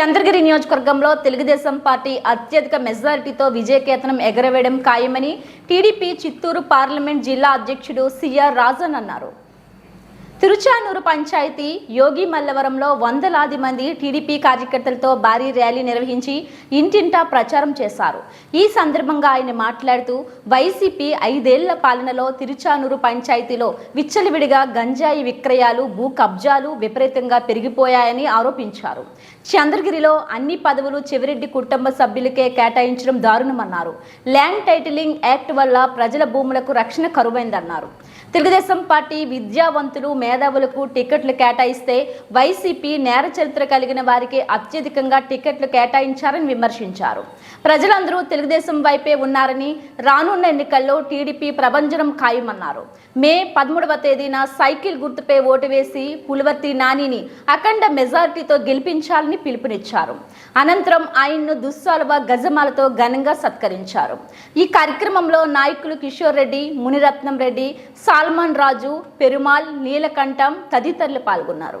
చంద్రగిరి నియోజకవర్గంలో తెలుగుదేశం పార్టీ అత్యధిక మెజారిటీతో విజయకేతనం ఎగరవేయడం ఖాయమని టీడీపీ చిత్తూరు పార్లమెంట్ జిల్లా అధ్యక్షుడు సిఆర్ రాజన్ అన్నారు. తిరుచానూరు పంచాయతీ యోగి మల్లవరంలో వందలాది మంది టీడీపీ కార్యకర్తలతో భారీ ర్యాలీ నిర్వహించి ఇంటింటా ప్రచారం చేశారు. ఈ సందర్భంగా ఆయన మాట్లాడుతూ వైసీపీ ఐదేళ్ళ పాలనలో తిరుచానూరు పంచాయతీలో విచ్చలవిడిగా గంజాయి విక్రయాలు భూ కబ్జాలు విపరీతంగా పెరిగిపోయాయని ఆరోపించారు. చంద్రగిరిలో అన్ని పదవులు చెవిరెడ్డి కుటుంబ సభ్యులకే కేటాయించడం దారుణమన్నారు. ల్యాండ్ టైటిలింగ్ యాక్ట్ వల్ల ప్రజల భూములకు రక్షణ కరువైందన్నారు. తెలుగుదేశం పార్టీ విద్యావంతులు మేధావులకు టికెట్లు కేటాయిస్తే వైసీపీ నేర చరిత్ర కలిగిన వారికి అత్యధికంగా టికెట్లు కేటాయించారని విమర్శించారు. ప్రజలందరూ తెలుగుదేశం వైపే ఉన్నారని రానున్న ఎన్నికల్లో టీడీపీ ప్రభంజనం ఖాయమన్నారు. మే పదమూడవ తేదీన సైకిల్ గుర్తుపై ఓటు వేసి పులివర్తి నానిని అఖండ మెజారిటీతో గెలిపించాలని పిలుపునిచ్చారు. అనంతరం ఆయన్ను దుస్సాలువ గజమాలతో ఘనంగా సత్కరించారు. ఈ కార్యక్రమంలో నాయకులు కిషోర్ రెడ్డి మునిరత్నం రెడ్డి సాల్మాన్ రాజు పెరుమాల్ నీలక తదితరులు పాల్గొన్నారు.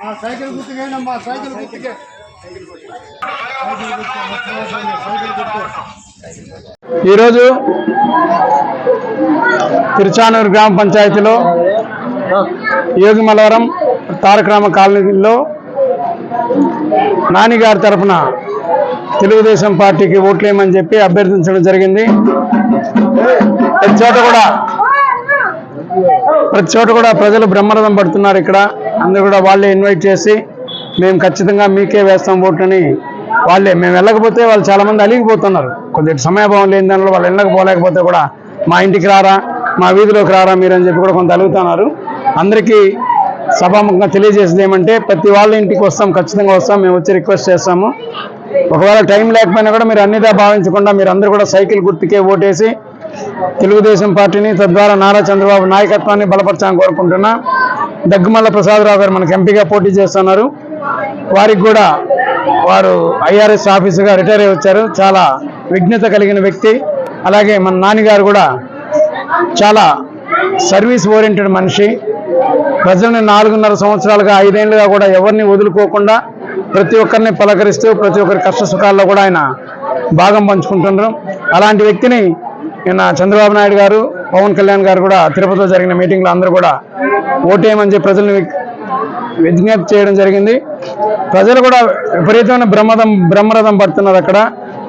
ఆ సైకిల్ గుర్తుకేనమ్మా సైకిల్ గుర్తుకే ఈరోజు తిరుచానూరు గ్రామ పంచాయతీలో యోగిమలవరం తారకరామ కాలనీలో నానిగారి తరఫున తెలుగుదేశం పార్టీకి ఓట్లేయమని చెప్పి అభ్యర్థించడం జరిగింది. ప్రతి చోట కూడా ప్రతి చోట కూడా ప్రజలు బ్రహ్మరథం పడుతున్నారు ఇక్కడ. అందరూ కూడా వాళ్ళే ఇన్వైట్ చేసి మేము ఖచ్చితంగా మీకే వేస్తాం ఓట్లని వాళ్ళే మేము వెళ్ళకపోతే వాళ్ళు చాలామంది అలిగిపోతున్నారు. కొద్దిగా సమయభావం లేని దానిలో వాళ్ళు వెళ్ళకపోలేకపోతే కూడా మా ఇంటికి రారా మా వీధిలోకి రారా మీరు అని చెప్పి కూడా కొంత అలుగుతున్నారు. అందరికీ సభాముఖంగా తెలియజేసేది ఏమంటే ప్రతి వాళ్ళ ఇంటికి వస్తాం ఖచ్చితంగా వస్తాం మేము వచ్చి రిక్వెస్ట్ చేస్తాము. ఒకవేళ టైం లేకపోయినా కూడా మీరు అన్నిదా భావించకుండా మీరు అందరూ కూడా సైకిల్ గుర్తుకే ఓటేసి తెలుగుదేశం పార్టీని తద్వారా నారా చంద్రబాబు నాయకత్వాన్ని బలపరచాలని కోరుకుంటున్నా. దగ్గుమల్ల ప్రసాదరావు గారు మనకు ఎంపీగా పోటీ చేస్తున్నారు. వారికి కూడా వారు ఐఆర్ఎస్ ఆఫీసుగా రిటైర్ అయి వచ్చారు. చాలా విఘ్నత కలిగిన వ్యక్తి. అలాగే మన నాన్నగారు కూడా చాలా సర్వీస్ ఓరియంటెడ్ మనిషి. ప్రజల్ని నాలుగున్నర సంవత్సరాలుగా ఐదేళ్ళుగా కూడా ఎవరిని వదులుకోకుండా ప్రతి ఒక్కరిని పలకరిస్తూ ప్రతి ఒక్కరి కష్ట సుఖాల్లో కూడా ఆయన భాగం పంచుకుంటున్నారు. అలాంటి వ్యక్తిని నిన్న చంద్రబాబు నాయుడు గారు పవన్ కళ్యాణ్ గారు కూడా తిరుపతిలో జరిగిన మీటింగ్లో అందరూ కూడా ఓటేయమని చెప్పి ప్రజల్ని విజ్ఞప్తి చేయడం జరిగింది. ప్రజలు కూడా విపరీతమైన బ్రహ్మదం బ్రహ్మరథం పడుతున్నారు అక్కడ.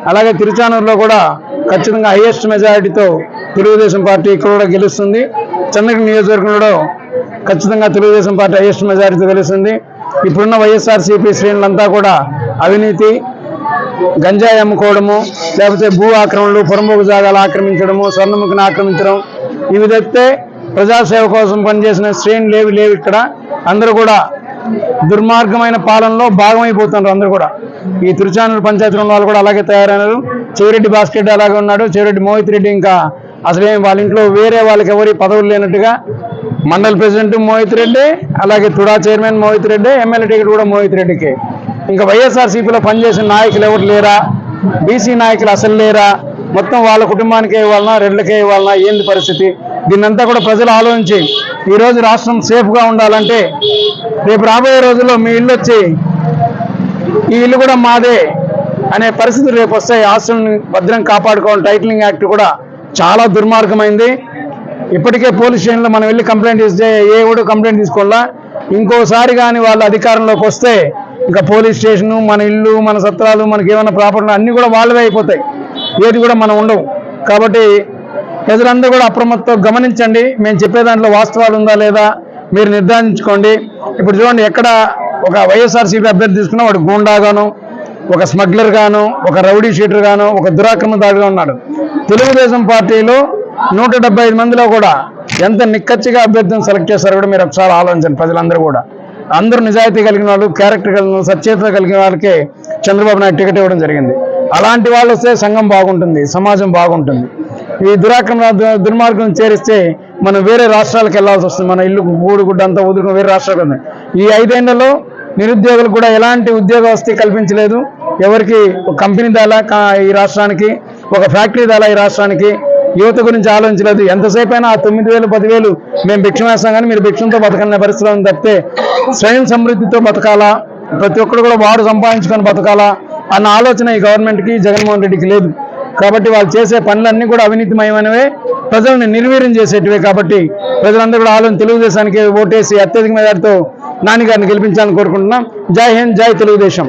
అలాగే తిరుచానూరులో కూడా ఖచ్చితంగా హైయెస్ట్ మెజారిటీతో తెలుగుదేశం పార్టీ ఇక్కడ కూడా గెలుస్తుంది. చంద్రగిరి నియోజకవర్గంలో ఖచ్చితంగా తెలుగుదేశం పార్టీ హైయెస్ట్ మెజారిటీతో గెలుస్తుంది. ఇప్పుడున్న వైఎస్ఆర్సీపీ శ్రేణులంతా కూడా అవినీతి గంజాయి అమ్ముకోవడము లేకపోతే భూ ఆక్రమణలు పురముఖ జాగాలు ఆక్రమించడము స్వర్ణముఖిని ఆక్రమించడం ఇవి తెస్తే ప్రజాసేవ కోసం పనిచేసిన శ్రేణులు లేవి లేవు ఇక్కడ. అందరూ కూడా దుర్మార్గమైన పాలనలో భాగమైపోతున్నారు అందరూ కూడా. ఈ తిరుచానూరు పంచాయతీలో ఉన్న వాళ్ళు కూడా అలాగే తయారైనారు. చెవిరెడ్డి బాస్కెట్ అలాగే ఉన్నాడు. చెవిరెడ్డి మోహిత్ రెడ్డి ఇంకా అసలేం వాళ్ళ ఇంట్లో వేరే వాళ్ళకి ఎవరి పదవులు లేనట్టుగా మండల ప్రెసిడెంట్ మోహిత్ రెడ్డి అలాగే TUDA chairman Mohit Reddy MLA ticket కూడా మోహిత్ రెడ్డికి. ఇంకా వైఎస్ఆర్సీపీలో పనిచేసిన నాయకులు ఎవరు లేరా? బీసీ నాయకులు అసలు లేరా? మొత్తం వాళ్ళ కుటుంబానికే ఇవ్వాలన్నా రెడ్లకే ఇవ్వాలన్నా ఏంది పరిస్థితి? దీన్నంతా కూడా ప్రజలు ఆలోచించి ఈరోజు రాష్ట్రం సేఫ్గా ఉండాలంటే రేపు రాబోయే రోజుల్లో మీ ఇల్లు వచ్చి ఈ ఇల్లు కూడా మాదే అనే పరిస్థితి రేపు వస్తాయి. ఆస్తులను భద్రం కాపాడుకోవడం టైటిలింగ్ యాక్ట్ కూడా చాలా దుర్మార్గమైంది. ఇప్పటికే పోలీస్ స్టేషన్లో మనం వెళ్ళి కంప్లైంట్ ఇస్తే ఏ కూడా కంప్లైంట్ తీసుకోవాలా? ఇంకోసారి కానీ వాళ్ళ అధికారంలోకి వస్తే ఇంకా పోలీస్ స్టేషను మన ఇల్లు మన సత్రాలు మనకి ఏమైనా ప్రాపర్టీ అన్నీ కూడా వాళ్ళవే అయిపోతాయి. ఏది కూడా మనం ఉండవు. కాబట్టి ప్రజలందరూ కూడా అప్రమత్తం గమనించండి. మేము చెప్పే దాంట్లో వాస్తవాలు ఉందా లేదా మీరు నిర్ధారించుకోండి. ఇప్పుడు చూడండి ఎక్కడ ఒక వైఎస్ఆర్సీపీ అభ్యర్థి తీసుకున్నా వాడు గూండాగాను ఒక స్మగ్లర్ గాను ఒక రౌడీ షీటర్ గాను ఒక దురాక్రమదారుగా ఉన్నాడు. తెలుగుదేశం పార్టీలో నూట ఐదు మందిలో కూడా ఎంత నిక్కచ్చిగా అభ్యర్థిని సెలెక్ట్ చేస్తారో కూడా మీరు ఒకసారి ఆలోచించండి ప్రజలందరూ కూడా. అందరూ నిజాయితీ కలిగిన వాళ్ళు క్యారెక్టర్ కలిగిన సచ్చేత కలిగిన వాళ్ళకే చంద్రబాబు నాయుడు టికెట్ ఇవ్వడం జరిగింది. అలాంటి వాళ్ళు వస్తే సంఘం బాగుంటుంది సమాజం బాగుంటుంది. ఈ దురాక్రమణ దు- దుర్మార్గం చేరిస్తే మనం వేరే రాష్ట్రాలకు వెళ్ళాల్సి వస్తుంది. మన ఇల్లు గూడుగుడ్డ అంతా వదులుకుని వేరే రాష్ట్రాలకు ఉంది ఈ ఐదేళ్ళలో నిరుద్యోగులకు కూడా ఎలాంటి ఉద్యోగ వస్తే కల్పించలేదు. ఎవరికి ఒక కంపెనీ దాలా ఈ రాష్ట్రానికి ఒక ఫ్యాక్టరీ దాలా ఈ రాష్ట్రానికి యువత గురించి ఆలోచించలేదు ఎంతసేపు అయినా ఆ తొమ్మిది వేలు పదివేలు మేము భిక్షం వేస్తాం కానీ మీరు భిక్షంతో బతకనే పరిస్థితిలో ఉంది తప్పితే స్వయం సమృద్ధితో బతకాలా ప్రతి ఒక్కరు కూడా వాడు సంపాదించుకొని బతకాలా అన్న ఆలోచన ఈ గవర్నమెంట్కి జగన్మోహన్ రెడ్డికి లేదు కాబట్టి వాళ్ళు చేసే పనులన్నీ కూడా అవినీతిమయమైనవే ప్రజలను నిర్వీర్యం చేసేటివే కాబట్టి ప్రజలందరూ కూడా ఆలోచన తెలుగుదేశానికి ఓటేసి అత్యధిక మెజార్టీతో నాని గారిని గెలిపించాలని కోరుకుంటున్నాం జై హింద్ జై తెలుగుదేశం